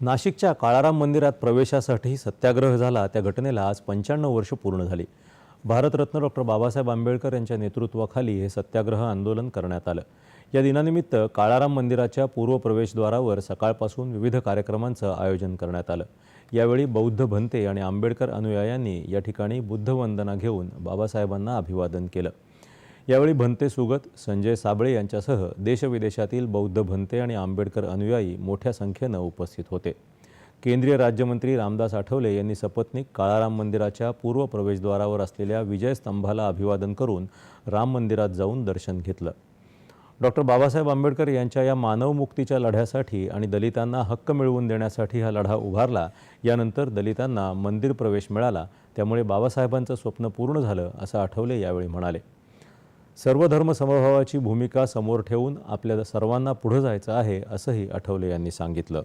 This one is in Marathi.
नाशिकच्या काळाराम मंदिरात प्रवेशासाठी सत्याग्रह झाला. त्या घटनेला आज पंच्याण्णव वर्ष पूर्ण झाली. भारतरत्न डॉक्टर बाबासाहेब आंबेडकर यांच्या नेतृत्वाखाली हे सत्याग्रह आंदोलन करण्यात आलं. या दिनानिमित्त काळाराम मंदिराच्या पूर्व प्रवेशद्वारावर सकाळपासून विविध कार्यक्रमांचं आयोजन करण्यात आलं. यावेळी बौद्ध भंते आणि आंबेडकर अनुयायांनी या ठिकाणी बुद्धवंदना घेऊन बाबासाहेबांना अभिवादन केलं. यावेळी भंते सुगत संजय साबळे यांच्यासह देशविदेशातील बौद्ध भंते आणि आंबेडकर अनुयायी मोठ्या संख्येनं उपस्थित होते. केंद्रीय राज्यमंत्री रामदास आठवले यांनी सपत्नीक काळाराम मंदिराच्या पूर्व प्रवेशद्वारावर असलेल्या विजयस्तंभाला अभिवादन करून राम मंदिरात जाऊन दर्शन घेतलं. डॉक्टर बाबासाहेब आंबेडकर यांच्या या मानवमुक्तीच्या लढ्यासाठी आणि दलितांना हक्क मिळवून देण्यासाठी हा लढा उभारला यानंतर दलितांना मंदिर प्रवेश मिळाला त्यामुळे बाबासाहेबांचं स्वप्न पूर्ण झालं असं आठवले यावेळी म्हणाले. सर्व धर्मसमभावाची भूमिका समोर ठेवून आपल्या सर्वांना पुढं जायचं आहे असंही आठवले यांनी सांगितलं.